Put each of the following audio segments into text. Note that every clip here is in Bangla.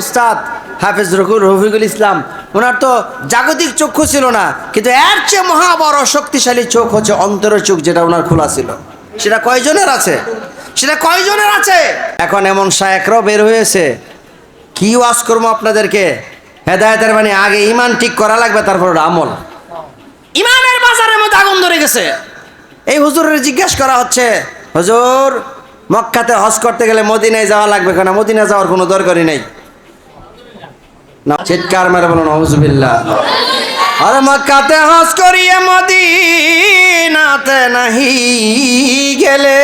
উস্তাদ হাফেজ রকুল রফিকুল ইসলাম, ওনার তো জাগতিক চক্ষু ছিল না, কিন্তু এর চেয়ে মহা বড় শক্তিশালী চোখ হচ্ছে অন্তরের চোখ যেটা ওনার খোলা ছিল। সেটা কয়জনের আছে? সেটা কয়জনের আছে? এখন এমন শায়করাও বের হয়েছে। কি ওয়াজ করব আপনাদেরকে? হেদায়তের মানে আগে ইমান ঠিক করা লাগবে, তারপর আমল। ইমানের বাজারের মধ্যে আগুন ধরে গেছে। এই হুজুরের জিজ্ঞেস করা হচ্ছে, হুজুর, মক্কাতে হজ করতে গেলে মদিনায় যাওয়া লাগবে কেন? মদিনা যাওয়ার কোনো দরকারই নেই। না, চিৎকার মেরে বলুন হজবিল্লা আরে মক্কাতে হাস করিয়ে মদিনাতে নাহি গেলে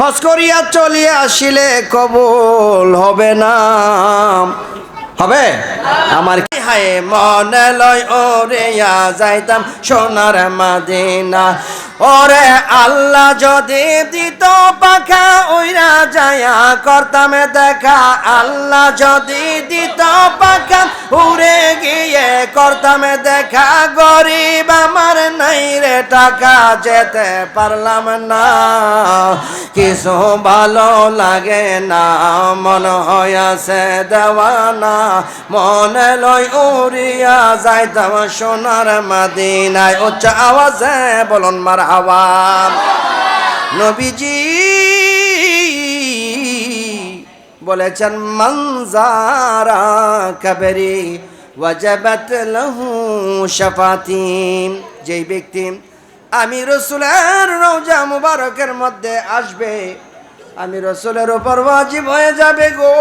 হস করিয়া চলিয়া আসিলে কবুল হবে না। হবে? আমার কি হায় মনে লয় ওরে যাইতাম সোনার মাদিনা। ওরে আল্লাহ যদি দিত পাখা ওইরা যায়া করতাম দেখা আল্লাহ যদি দিত পাখা উড়ে গিয়ে করতাম দেখা গরিব আমার নাই রে টাকা যেতে পারলাম না। কিছু ভালো লাগে না মন হইয়াছে দেওয়ানা। মনে লয় উড়িয়া যাইতাম সোনার মাদিনায়। উচ্চ আওয়াজে বলুন মার আওয়াজ। নবীজি বলেছেন, মনজারা কবরি ওয়াজাবাত লাহু শাফাতি যেই ব্যক্তি আমি রসুলের রওজা মুবারকের মধ্যে আসবে আমি রসুলের ওপর ওয়াজিব হয়ে যাবে গো।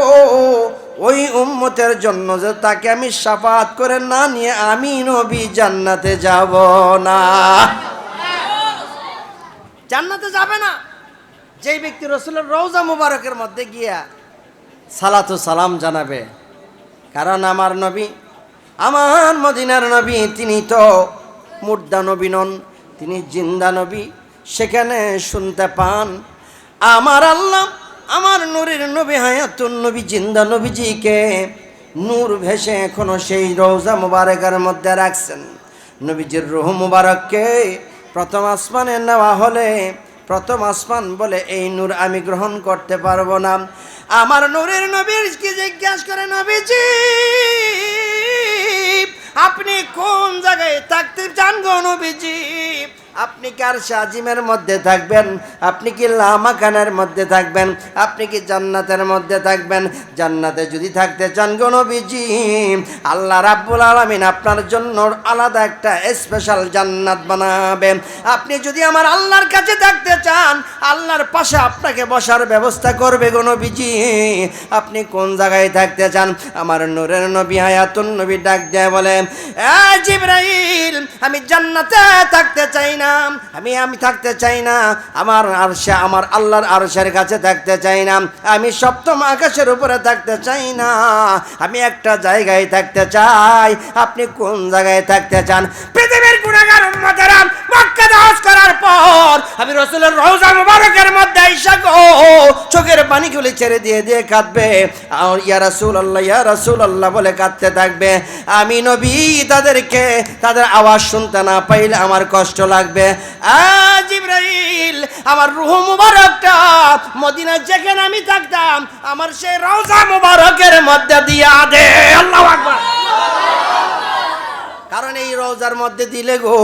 ওই উম্মতের জন্য যে তাকে আমি সাফাত করে না নিয়ে আমি নবী জান্নাতে যাব না। জান্নাতে যাবে না। যেই ব্যক্তি রসুলের রওজা মুবারকের মধ্যে গিয়া সালাতু সালাম জানাবে, কারণ আমার নবী, আমার মদিনার নবী, তিনি তো মুর্দা নবী নন, তিনি জিন্দা নবী, সেখানে শুনতে পান আমার আল্লাহ, আমার নূরের নবী, হায়াতুন নবী, জিন্দা নবীজিকে নূর ভেসে এখনও সেই রোজা মুবারকের মধ্যে রাখছেন। নবীজির রুহ মুবারককে প্রথম আসমানে নেওয়া হলে, প্রথম আসমান বলে এই নূর আমি গ্রহণ করতে পারব না। আমার নূরের নবীর কি জিজ্ঞাসা করে নবীজি? আপনি কোন জায়গায় থাকতে চান গো নবীজি? আপনি কি আর সাজিমের মধ্যে থাকবেন? আপনি কি লামাখানের মধ্যে থাকবেন? আপনি কি জান্নাতের মধ্যে থাকবেন? জান্নাতে যদি থাকতে চান গো নবীজি, আল্লাহ রাব্বুল আলামিন আপনার জন্য আলাদা একটা স্পেশাল জান্নাত বানাবেন। আপনি যদি আমার আল্লাহর কাছে থাকতে চান, আল্লাহর পাশে আপনাকে বসার ব্যবস্থা করবে গো নবীজি। আপনি কোন জায়গায় থাকতে চান? আমার নূরের নবী হায়াতুন নবী ডাক দেয় বলে, "এ জিবরাইল, আমি জান্নাতে থাকতে চাই না। আমি আমি থাকতে চাই না, আমার আরশে, আমার আল্লাহর আরশের কাছে থাকতে চাই না, আমি সপ্তম আকাশের উপরে থাকতে চাই না, আমি একটা জায়গায় থাকতে চাই, আপনি কোন জায়গায় থাকতে চান? পৃথিবীর গুণাগার উম্মতেরা আমি রসুলের রওজা মুবারকের মধ্যে আইসা গো, চোখের পানিগুলি ছেড়ে দিয়ে দিয়ে কাঁদবে। আর ইয়া রাসূল আল্লাহ ইয়া রাসূল আল্লাহ বলে কাঁদতে থাকবে। আমি নবী, তাদেরকে তাদের আওয়াজ শুনতে না পাইলে আমার কষ্ট লাগবে। আমার রুহ মুবারকটা মদিনা যেখানে আমি থাকতাম, আমার সেই রওজা মুবারকের মধ্যে দিয়া দে। আল্লাহ আকবার। কারণ এই রোজার মধ্যে দিলে গো,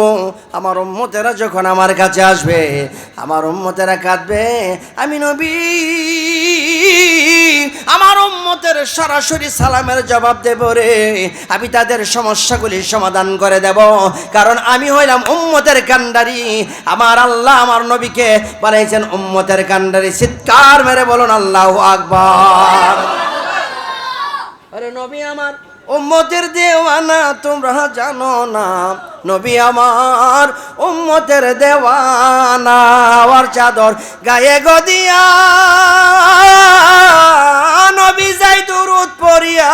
আমার উম্মতেরা যখন আমার কাছে আসবে, আমার উম্মতেরা কাঁদবে, আমি নবী, আমার উম্মতের সরাসরি সালামের জবাব দেব রে, আমি তাদের সমস্যাগুলি সমাধান করে দেব। কারণ আমি হইলাম উম্মতের কান্ডারি আমার আল্লাহ আমার নবীকে বানাইছেন উম্মতের কান্ডারি চিৎকার মেরে বলুন, আল্লাহ আকবার। আরে নবী আমার উম্মতের দেওয়ানা, তোমরা জানো না। নবী আমার উম্মতের দেওয়ানা আর চাদর গায়ে গদিয়া নবী যাই দুরুদ পড়িয়া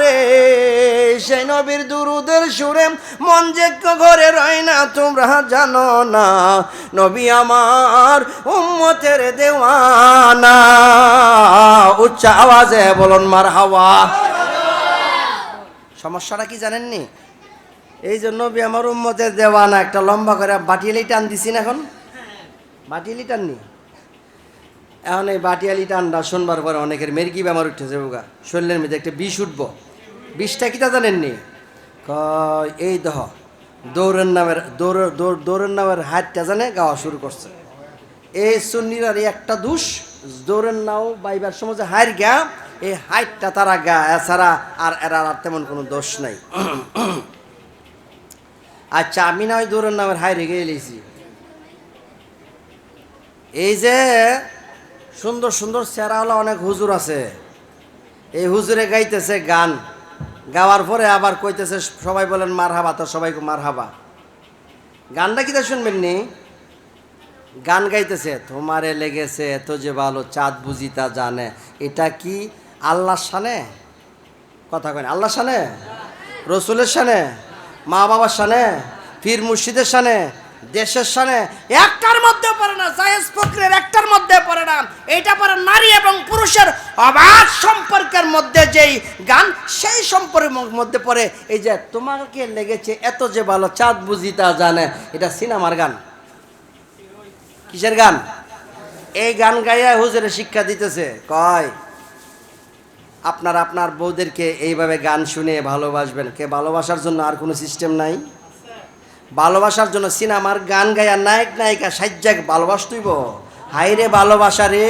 রে, সেই নবীর দুরুদের সুরে মন যে ঘরে রয় না, তোমরা জানো না। নবী আমার উম্মতের দেওয়ানা, উচ্চ আওয়াজে বলুন মার হাওয়া সমস্যাটা কি জানেননি? এই জন্য আমার উম্মতের দেওয়ানা একটা লম্বা করে বাটিয়ালি টান দিছি না এখন? বাটিয়েলি টাননি? এখন এই বাটিয়ালি টান্ডা শুনবার পরে অনেকের মেরগি বেমার উঠেছে বোগা শরীরের মধ্যে একটা বিষ উঠব। বিষটা কি তা জানেননি? এই দহ, দৌড়ের নামের দৌড় দৌড়, দৌড়ের নামের হাতটা জানে গাওয়া শুরু করছে। এই সুন্নির আর একটা দুষ, দৌড়ের নাও বাইবার সময় হাইর গা এই হাইটটা তারা গা, এছাড়া আর এরা আর তেমন কোনো দোষ নাই। আচ্ছা আমি না ওই দৌড়ের নামের হাই রেগে এলেছি এই যে সুন্দর সুন্দর চেহারাওয়ালা অনেক হুজুর আছে। এই হুজুরে গাইতেছে গান। গাওয়ার পরে আবার কইতেছে, সবাই বলেন মার হাবা তো সবাই মার হাবা গানটা কি তা শুনবেন নি? গান গাইতেছে, তোমারে লেগেছে এত যে ভালো, চাঁদ বুঝি তা জানে। এটা কি আল্লাহর শানে? কথা কয় আল্লাহর শানে? রসুলের শানে? মা বাবার সানে পীর মুর্শিদের শানে? দেশের সানে একটার মধ্যে পড়ে না, জায়েজ ফকরের একটার মধ্যে পড়ে না। এইটা পরে নারী এবং পুরুষের অবাধ সম্পর্কের মধ্যে যেই গান, সেই সম্পর্কের মধ্যে পড়ে। এই যে তোমাকে লেগেছে এত যে ভালো, চাঁদ বুঝি তা জানে। এটা সিনেমার গান। কিসের গান? এই গান গাইয়া হুজুরে শিক্ষা দিতেছে। কয়? আপনার আপনার বউদেরকে এইভাবে গান শুনে ভালোবাসবেন। কে, ভালোবাসার জন্য আর কোনো সিস্টেম নাই? ভালোবাসার জন্য সিনেমার গান গায়া নায়ক নায়িকা সাজ্জাক ভালোবাসতইব। হাইরে ভালোবাসা রে!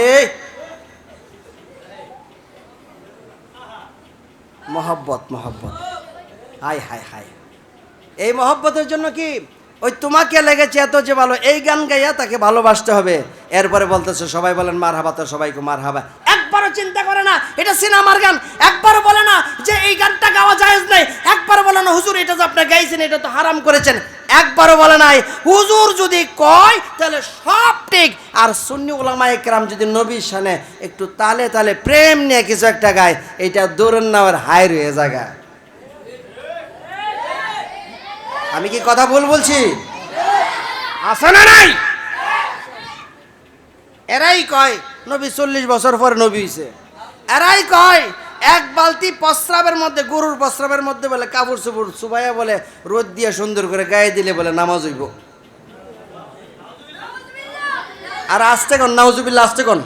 মহব্বত মহব্বত। হাই হাই হাই এই মহব্বতের জন্য কি ওই তোমাকে লেগেছে এত যে ভালো, এই গান গাইয়া তাকে ভালোবাসতে হবে। এরপরে বলতেছে, সবাই বলেন মার হাবা তো সবাইকে মার হাবা চিন্তা করে না, এটা সিনেমার গান। একবারও বলে না যে এই গানটা গাওয়া জায়েজ নাই। একবারও বলে না, হুজুর, এটা যে আপনি গাইছেন, এটা তো হারাম করেছেন। একবারও বলে নাই। হুজুর যদি কয়, তাহলে সব ঠিক। আর সুন্নি ওলামা একরাম যদি নবীর সানে একটু তালে তালে প্রেম নিয়ে কিছু একটা গায়, এটা দৌড়ের নামের হাই রয়ে জায়গা। আমি কি কথা ভুল বলছি? আছে না নাই? এরাই কয় নবী চল্লিশ বছর পরে নবী হইছে। এরাই কয়, এক বালতি প্রস্রাবের মধ্যে, গরুর প্রস্রাবের মধ্যে বলে, কাপড় চুপড় চুবাইয়া বলে, রোদ দিয়ে সুন্দর করে গায়ে দিলে বলে, নামাজ হইব। আর আসতে কোন নাউজুবিল্লা আসতে কোন।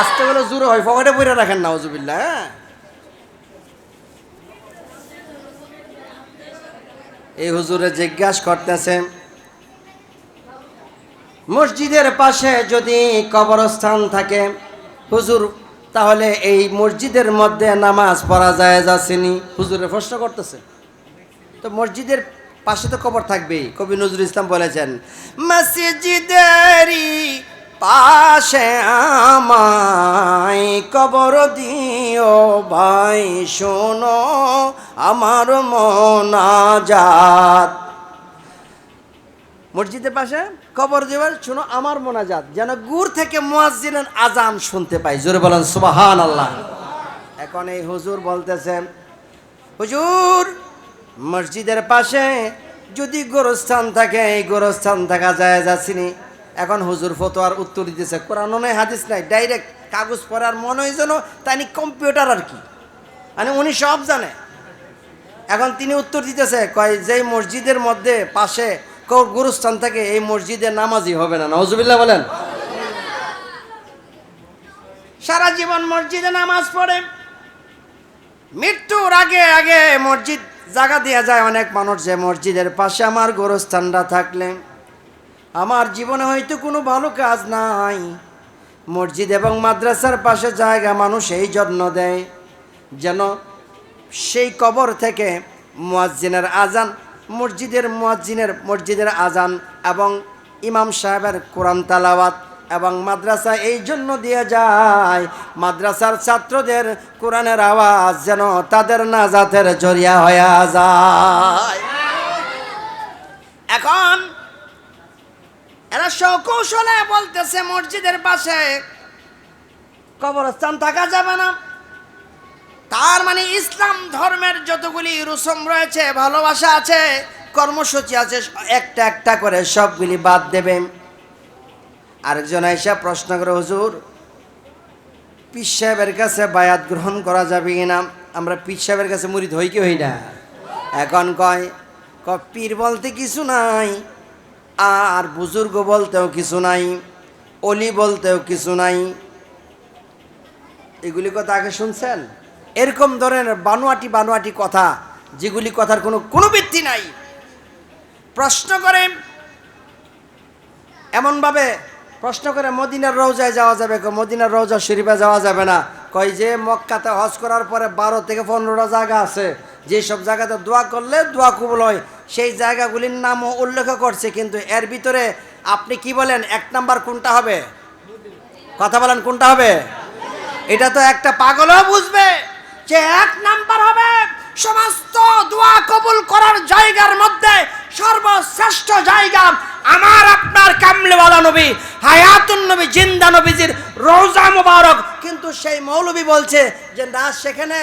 আসতে বলে জোরে হয় পকেটে পরে রাখেন নাউজুবিল্লা হ্যাঁ। এই হুজুরে জিজ্ঞাসা করতেছে মসজিদের পাশে যদি কবরস্থান থাকে, হুজুর, তাহলে এই মসজিদের মধ্যে নামাজ পড়া যায় যাচ্ছেনি হুজুরে প্রশ্ন করতেছে। তো মসজিদের পাশে তো কবর থাকবেই, কবি নজরুল ইসলাম বলেছেন, মসজিদেরই পাশে আমায় কবর দিও ভাই, শোনো আমার মনাজাত। মসজিদের পাশে কবর দেওয়ার শুনো আমার মোনাজাত। যেন গুড় থেকে মুয়াজ্জিনের আজান শুনতে পাই। জোরে বলেন সুবাহান আল্লাহ এখন এই হুজুর বলতেছেন, হুজুর, মসজিদের পাশে যদি গোরস্থান থাকে, এই গোরস্থান থাকা যায় যাচ্ছিনি এখন হুজুর ফতোয়ার উত্তর দিতেছে, কোরআন নাই, হাদিস নাই, ডাইরেক্ট কাগজ পড়ার মনে হয় যেন তাই কম্পিউটার আর কি। মানে উনি সব জানে। এখন তিনি উত্তর দিতেছে, কয়, যেই মসজিদের মধ্যে পাশে গুরুস্থান থেকে এই মসজিদে নামাজই হবে না। নজুবিল্লাহ বলেন। সারা জীবন মসজিদে নামাজ পড়ে। মৃত্যুর আগে আগে মসজিদ জায়গা দেওয়া যায় অনেক মানুষ যে মসজিদের পাশে আমার গোরস্থানটা থাকলে। আমার জীবনে হয়তো কোনো ভালো কাজ নাই। মসজিদ এবং মাদ্রাসার পাশে জায়গা মানুষ এই জন্য দেয়। যেন সেই কবর থেকে মুয়াজ্জিনের আজান মসজিদের মুয়াজ্জিনের মসজিদের আজান এবং ইমাম সাহেবের কোরআন তালাওয়াত এবং মাদ্রাসা এই জন্য দিয়ে যায়, মাদ্রাসার ছাত্রদের কোরআনের আওয়াজ যেন তাদের নাজাতের জরিয়া হয়ে যায়। এখন এরা সকৌশলে বলতেছে মসজিদের পাশে কবরস্থান থাকা যাবে না। তার মানে ইসলাম ধর্মের যতগুলি রুসম রয়েছে, ভালোবাসা আছে, কর্মসূচি আছে, একটা একটা করে সবগুলি বাদ দেবে আরেকজন এসে প্রশ্ন করে, হুজুর, পীর সাহেবের কাছে বায়াত গ্রহণ করা যাবে কিনা? আমরা পীর সাহেবের কাছে মুড়ি হই কি হই না? এখন কয় ক পীর বলতে কিছু নাই, আর বুজুর্গ বলতেও কিছু নাই, অলি বলতেও কিছু নাই। এগুলি কথা আগে শুনছেন? এরকম ধরনের বানোয়াটি বানোয়াটি কথা, যেগুলি কথার কোনো কোনো ভিত্তি নাই। প্রশ্ন করে, এমনভাবে প্রশ্ন করে, মদিনার রৌজায় যাওয়া যাবে মদিনার রৌজা শরীফে যাওয়া যাবে না। কয় যে মক্কাতে হজ করার পরে বারো থেকে পনেরোটা জায়গা আছে। যেসব জায়গাতে দোয়া করলে দোয়া কবুল হয়। সেই জায়গাগুলির নামও উল্লেখ করছে, কিন্তু এর ভিতরে আপনি কি বলেন, এক নাম্বার কোনটা হবে? কথা বলেন কোনটা হবে? এটা তো একটা পাগলও বুঝবে। যে এক নাম্বার হবে সমস্ত দোয়া কবুল করার জায়গার মধ্যে সর্বশ্রেষ্ঠ জায়গা আমার আপনার কামলেওয়ালা নবী, হায়াতুন নবী, জিন্দা নবীজির রোজা মুবারক। কিন্তু সেই মৌলবী বলছে যে, না, সেখানে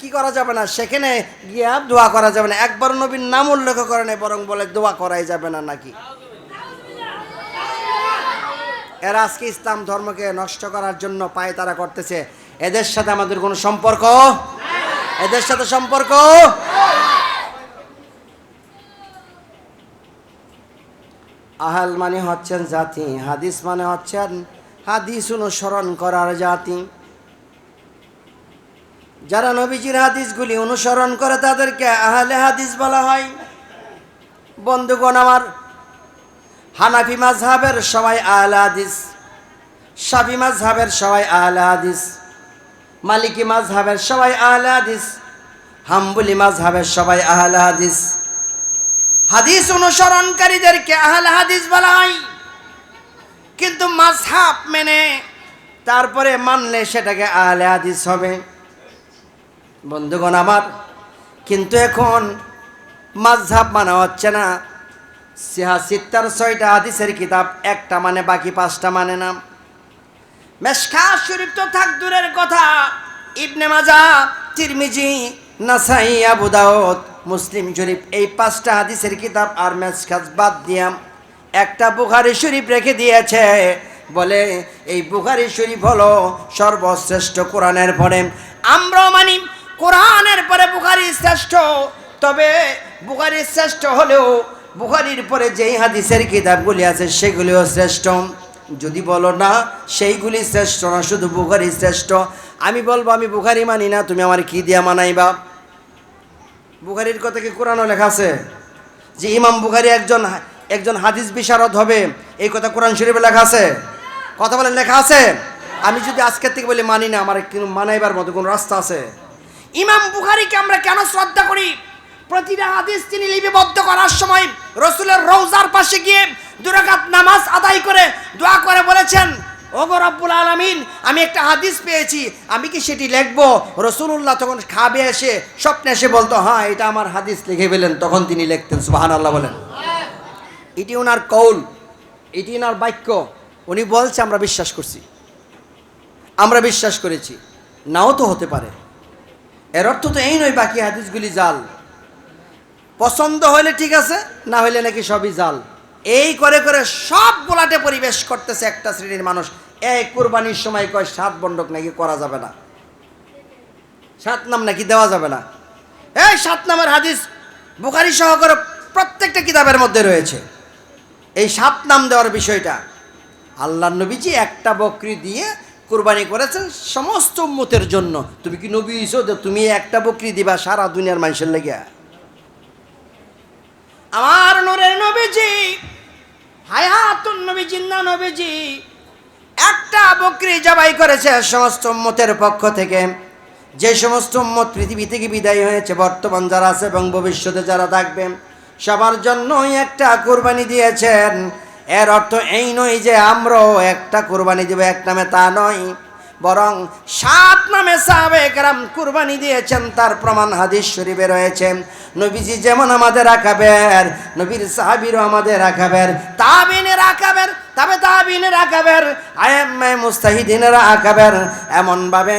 কি করা যাবে না? সেখানে গিয়া দোয়া করা যাবে না। একবার নবীর নাম উল্লেখ করে নাই বরং বলে দোয়া করাই যাবে না নাকি? এরা আজকে ইসলাম ধর্মকে নষ্ট করার জন্য পায় তারা করতেছে। এদের সাথে আমাদের কোনো সম্পর্ক? এদের সাথে সম্পর্ক? আহাল মানে হচ্ছেন জাতি, হাদিস মানে হচ্ছেন হাদিস অনুসরণ করার জাতি। যারা নবীজির হাদিসগুলি অনুসরণ করে তাদেরকে আহলে হাদিস বলা হয়। বন্ধুগণ আমার, হানাফি মাঝহাবের সবাই আহলে হাদিস শাফি মাঝহাবের সবাই আহলে হাদিস। মালিকি মাঝহাবের সবাই আহলে হাদিস, হাম্বুলি মাঝহাবের সবাই আহলে হাদিস। হাদিস অনুসরণকারীদেরকে আহলে হাদিস বলা হয়। কিন্তু মাঝহাব মেনে তারপরে মানলে সেটাকে আহলে হাদিস হবে। বন্ধুগণ আমার, কিন্তু এখন মাঝহাব মানা হচ্ছে না। সিহা সিত্তার ছয়টা হাদিসের কিতাব, একটা মানে বাকি পাঁচটা মানে না। মেশকা শরীফ তো থাক দূরের কথা। ইবনে মাজা, তিরমিজি, নাসাই, আবু দাউদ, মুসলিম শরীফ এই পাঁচটা হাদিসের কিতাব আর মেশকাজ বাদ দিয়াম একটা বুখারি শরীফ রেখে দিয়েছে। বলে, এই বুখারি শরীফ হলো সর্বশ্রেষ্ঠ কোরআনের পরে। আমরাও মানি কোরআনের পরে বুখারি শ্রেষ্ঠ। তবে বুখারি শ্রেষ্ঠ হলেও বুখারির পরে যেই হাদিসের কিতাবগুলি আছে সেগুলিও শ্রেষ্ঠ। যদি বলো না, সেইগুলি শ্রেষ্ঠ না, শুধু বুখারি শ্রেষ্ঠ। আমি বলব, আমি বুখারি মানি না, তুমি আমার কি দিয়া মানাইবা? বুখারির কথা কি কোরআনও লেখা আছে? যে ইমাম বুখারি একজন একজন হাদিস বিশারদ হবে, এই কথা কোরআন শরীফে লেখা আছে? কথা বলেন, লেখা আছে? আমি যদি আজকের থেকে বলি, মানি না, আমার কিন্তু মানাইবার মতো কোনো রাস্তা আছে? ইমাম বুখারিকে আমরা কেন শ্রদ্ধা করি? প্রতিটা হাদিস তিনি লিপিবদ্ধ করার সময় রসুলের রৌজার পাশে গিয়ে দুরাকাত নামাজ আদায় করে দোয়া করে বলেছেন, ওগো রব্বুল আলমিন, আমি একটা হাদিস পেয়েছি, আমি কি সেটি লিখব? রসুল্লাহ তখন খাবে এসে স্বপ্নে এসে বলতো হ্যাঁ এটা আমার হাদিস, লিখে ফেলেন। তখন তিনি লিখতেন সুবাহান আল্লাহ বলেন। এটি ওনার কৌল, এটি ওনার বাক্য, উনি বলছে, আমরা বিশ্বাস করছি, আমরা বিশ্বাস করেছি। নাও তো হতে পারে। এর অর্থ তো এই নয়, বাকি হাদিসগুলি জাল। পছন্দ হলে ঠিক আছে, না হলে নাকি সবই জাল। এই করে করে সব গোলাটে পরিবেশ করতেছে একটা শ্রেণির মানুষ। এই কোরবানির সময় কয়, সাত বন্ডক নাকি করা যাবে না। সাত নাম নাকি দেওয়া যাবে না। এই সাত নামের হাদিস বুখারি সহকারে প্রত্যেকটা কিতাবের মধ্যে রয়েছে। এই সাত নাম দেওয়ার বিষয়টা আল্লাহ নবীজি একটা বকরি দিয়ে কোরবানি করেছেন সমস্ত উম্মতের জন্য। তুমি কি নবী হইছো? যে তুমি একটা বকরি দিবা সারা দুনিয়ার মানুষের লেগে আমার নূরের নবীজি, হায়াতুন নবী জিন্দা নবীজি, একটা বকরি জবাই করেছে সমস্ত উম্মতের পক্ষ থেকে। যে সমস্ত উম্মত পৃথিবী থেকে বিদায় হয়েছে, বর্তমান যারা আছে এবং ভবিষ্যতে যারা থাকবে, সবার জন্যই একটা কোরবানি দিয়েছেন। এর অর্থ এই নয় যে আমরাও একটা কোরবানি দেবো, এক নামে তা নয়। বরং সাত নামে সাহাবে একরাম কুরবানি দিয়েছেন, তার প্রমাণ হাদিস শরীফে রয়েছে। নবীজি যেমন আমাদের আকাবের, নবীর সাহাবিরও আমাদের আকাবের তাবিনের আকাবের, তবে তাবিনের আকাবের, আয়াম্মায় মুস্তাহিদিনেরা আকাবের। এমনভাবে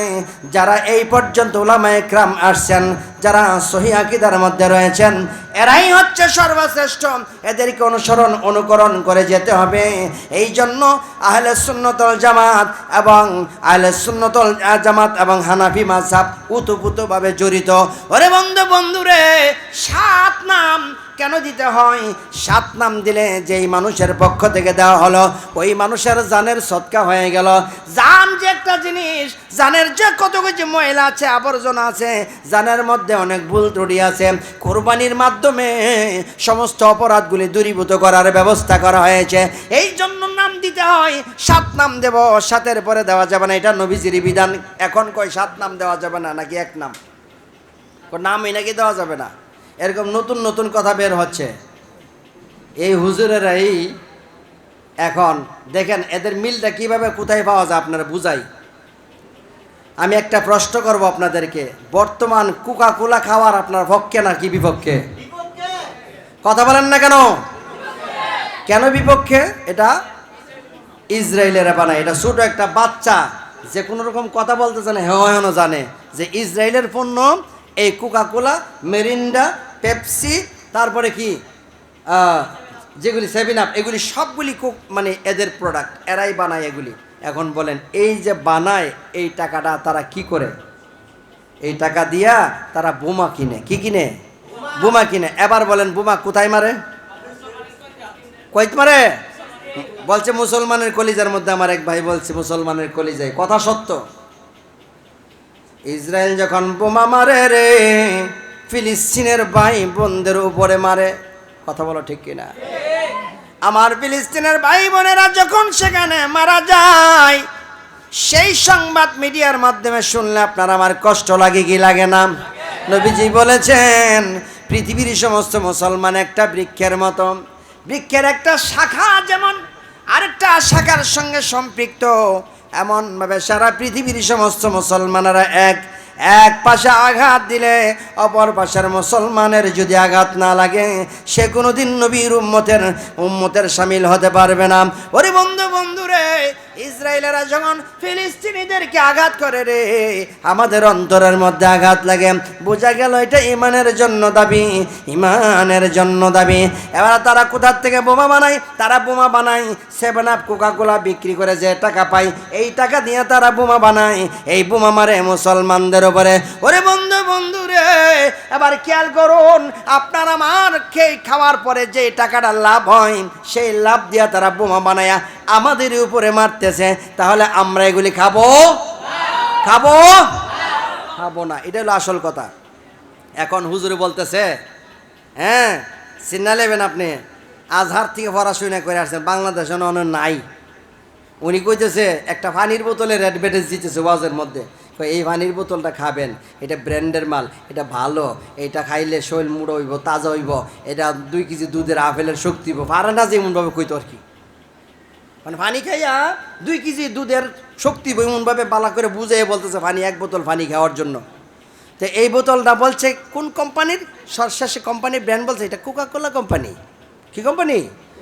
যারা এই পর্যন্ত ওলামা একরাম আসছেন, যারা সহি আকিদার মধ্যে রয়েছেন এরাই হচ্ছে সর্বশ্রেষ্ঠ। এদেরকে অনুসরণ, অনুকরণ করে যেতে হবে। এই জন্য আহলে সুন্নতল জামাত এবং আহলে সুন্নতল জামাত এবং হানাফি মাসাব উতপুতভাবে জড়িত। ওরে বন্ধু, বন্ধুরে, সাত নাম কেন দিতে হয়? সাত নাম দিলে যেই মানুষের পক্ষ থেকে দেওয়া হলো, ওই মানুষের জানের সৎকা হয়ে গেল। জান যে একটা জিনিস, জানের যে কত কিছু ময়লা আছে, আবর্জনা আছে, জানের মধ্যে অনেক ভুল ত্রুটি আছে। কোরবানির মাধ্যমে সমস্ত অপরাধগুলি দূরীভূত করার ব্যবস্থা করা হয়েছে। এই জন্য নাম দিতে হয়, সাত নাম দেব, সাতের পরে দেওয়া যাবে না। এটা নবীজির বিধান। এখন কয় সাত নাম দেওয়া যাবে না, নাকি এক নাম? নামই নাকি দেওয়া যাবে না? এরকম নতুন নতুন কথা বের হচ্ছে। এই হুজুরেরাই এখন দেখেন, এদের মিলটা কীভাবে কোথায় পাওয়া যায় আপনারা বুঝাই। আমি একটা প্রশ্ন করব আপনাদেরকে, বর্তমান কোকা কোলা খাওয়ার আপনার পক্ষে নাকি বিপক্ষে? কথা বলেন না কেন? কেন বিপক্ষে? এটা ইসরায়েলেরা বানায়, এটা ছোট একটা বাচ্চা, যে কোনো রকম কথা বলতে জানে হেন জানে, যে ইসরায়েলের পণ্য এই কোকা কোলা মেরিন্ডা পেপসি, তারপরে কি যেগুলি সেভেন আপ, এগুলি সবগুলি খুব মানে এদের প্রোডাক্ট এরাই বানায় এগুলি। এখন বলেন, এই যে বানায়, এই টাকাটা তারা কি করে? এই টাকা দিয়া তারা বোমা কিনে। কি কিনে? বোমা কিনে। এবার বলেন, বোমা কোথায় মারে? কইত মারে? বলছে, মুসলমানের কলিজার মধ্যে আমার এক ভাই বলছে, মুসলমানের কলিজায়। কথা সত্য। ইসরায়েল যখন বোমা মারে রে ফিলিস্তিনের ভাই বোনদের উপরে মারে। কথা বলো ঠিক কিনা? আমার ফিলিস্তিনের ভাই বোনেরা যখন সেখানে মারা যায়, সেই সংবাদ মিডিয়ার মাধ্যমে শুনলে আপনার আমার কষ্ট লাগে কি লাগে না? নবীজি বলেছেন, পৃথিবীর সমস্ত মুসলমান একটা বৃক্ষের মতো বৃক্ষের একটা শাখা যেমন, আরেকটা শাখার সঙ্গে সম্পৃক্ত। এমনভাবে সারা পৃথিবীর সমস্ত মুসলমানেরা এক। এক পাশে আঘাত দিলে অপর পাশের মুসলমানের যদি আঘাত না লাগে, সে কোনোদিন নবীর উম্মতের উম্মতের সামিল হতে পারবে না। ওরে বন্ধু বন্ধু রে ইসরায়েলেরা যখন ফিলিস্তিনিদেরকে আঘাত করে রে, আমাদের অন্তরের মধ্যে আঘাত লাগে। বোঝা গেল এটা ইমানের জন্য দাবি, ইমানের জন্য দাবি। এবার তারা কোথার থেকে বোমা বানায়? তারা বোমা বানায়, সেভেন আপ কোকা কোলা বিক্রি করে যে টাকা পায়, এই টাকা দিয়ে তারা বোমা বানায়। এই বোমা মারে মুসলমানদের উপরে। ওরে বন্ধু বন্ধু রে, এবার খেয়াল করুন, আপনার আমার খেয়ে খাওয়ার পরে যে টাকাটা লাভ হয়, সেই লাভ দিয়া তারা বোমা বানায়া আমাদের উপরে মারতেছে, তাহলে আমরা এগুলি খাব? খাব? খাব না, এটা হলো আসল কথা। এখন হুজুরে বলতেছে হ্যাঁ চিন্না নেবেন আপনি। আজহার থেকে পড়াশোনা করে আসছেন, বাংলাদেশে অন্য নাই। উনি কইতেছে, একটা পানির বোতলের অ্যাডভার্টাইজ দিতেছে ওয়াজের মধ্যে। এই পানির বোতলটা খাবেন, এটা ব্র্যান্ডের মাল, এটা ভালো, এটা খাইলে শরীর মুড়ো হইব, তাজা হইব, এটা দুই কেজি দুধের আপেলের শক্তি হইব, পারে না যেমনভাবে কইতো আর কি। মানে পানি খাইয়া দুই কেজি দুধের শক্তি এমনভাবে বালা করে বুঝে বলতেছে পানি এক বোতল পানি খাওয়ার জন্য। তো এই বোতলটা বলছে, কোন কোম্পানির? সরশেষে কোম্পানির ব্র্যান্ড বলছে, এটা কোকা কোলা কোম্পানি। কি কোম্পানি?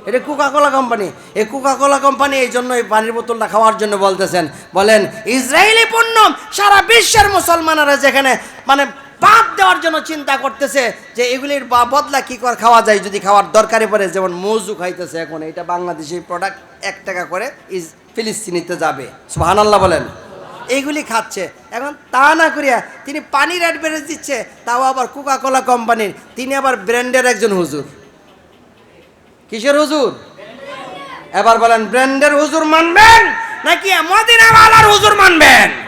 এটা কোকা কোলা কোম্পানি। এই কোকা কোলা কোম্পানি এই জন্য এই পানির বোতলটা খাওয়ার জন্য বলতেছেন। বলেন, ইসরায়েলি পণ্য সারা বিশ্বের মুসলমানেরা যেখানে মানে বাদ দেওয়ার জন্য চিন্তা করতেছে যে এগুলির বদলা কি করে খাওয়া যায় যদি খাওয়ার দরকারে পড়ে, যেমন মৌজু খাইতেছে এখন, এটা বাংলাদেশি প্রোডাক্ট এক টাকা করে ইস ফিলিস্তিনিতে যাবে। সুহান আল্লাহ বলেন। এইগুলি খাচ্ছে। এখন তা না করিয়া তিনি পানির অ্যাডভার্টাইজ দিচ্ছে, তাও আবার কোকা কোলা কোম্পানির তিনি আবার ব্র্যান্ডের একজন হুজুর। কিসের হুজুর? এবার বলেন ব্র্যান্ডের হুজুর মানবেন নাকি মদিনাওয়ালার হুজুর মানবেন?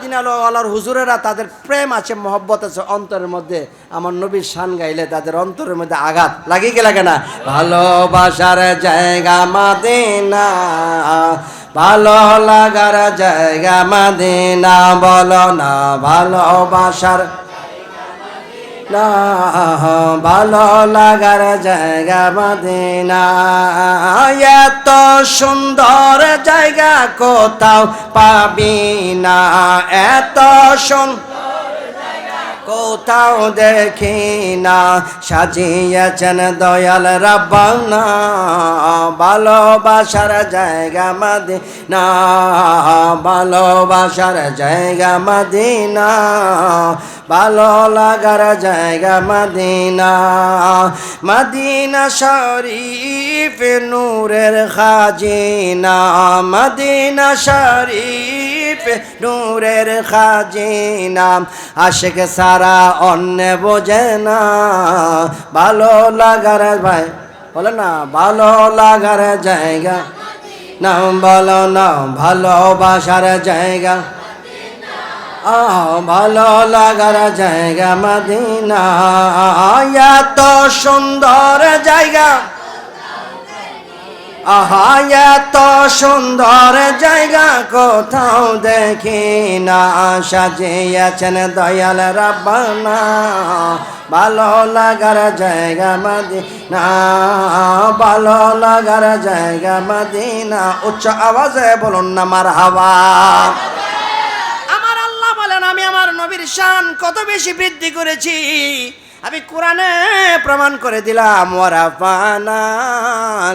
মদিনাওয়ালার হুজুরেরা তাদের প্রেম আছে, মহব্বত আছে, অন্তরের মধ্যে আমার নবীর সান গাইলে তাদের অন্তরের মধ্যে আঘাত লাগে কি লাগে না? ভালোবাসার জায়গা মাদিনা, ভালো লাগার জায়গা মাদিনা, বলো না ভালোবাসার না ভালো লাগার জায়গা মদিনা। এত সুন্দর জায়গা কোথাও পাবি না। এত সুন্দর কোথাও দেখি না। সাজিয়েছেন দয়াল রাব্বানা। ভালোবাসার জায়গা মাদিনা। ভালোবাসার জায়গা মাদিনা। ভালো লাগার জায়গা মদিনা। মদিনা শরীফ নূরের খাজিনা। মদিনা শরীফ নূরের খাজিনা। আশেক সারা অন্য বোঝে না। ভালো লাগার ভাই, বলে না, ভালো লাগার জায়গা। না বলো না, ভালোবাসার জায়গা। ভালো লাগার জায়গা মদিনা। এত সুন্দর জায়গা। আহা এত সুন্দর জায়গা, কোথাও দেখি না সাজিয়েছেন দয়াল রাব্বানা। ভালো লাগার জায়গা মদিনা। ভালো লাগার জায়গা মদিনা। উচ্চ আওয়াজে বলুন না মার হাওয়া আমার আল্লাহ বলেন আমি আমার নবীর শান কত বেশি বৃদ্ধি করেছি? আমি কোরআনে প্রমাণ করে দিলাম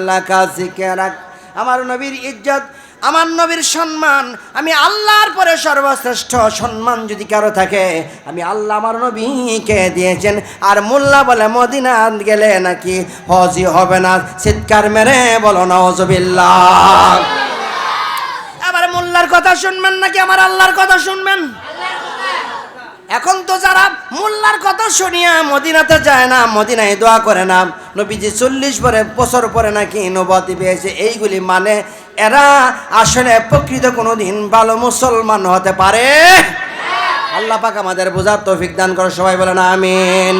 লাকা যিকরাক। আমার নবীর ইজ্জত, আমার নবীর সম্মান, আমি আল্লাহর পরে সর্বশ্রেষ্ঠ সম্মান যদি কারও থাকে, আমি আল্লাহ আমার নবীকে দিয়েছেন। আর মোল্লা বলে মদিনা গেলে নাকি হজি হবে না, চিৎকার মেরে বলো নজবিল্লাহ এবার মোল্লার কথা শুনবেন নাকি আমার আল্লাহর কথা শুনবেন? এখন তো যারা মোল্লার কথা শুনিয়া মদিনাতে যায় না, মদিনায় দোয়া করে না, নবীজি চল্লিশ পরে বছর পরে নাকি নবতি পেয়েছে, এইগুলি মানে এরা আসলে প্রকৃত কোনো দিন ভালো মুসলমান হতে পারে? আল্লাহ পাক আমাদের বোঝার তৌফিক দান করে, সবাই বলে না আমিন।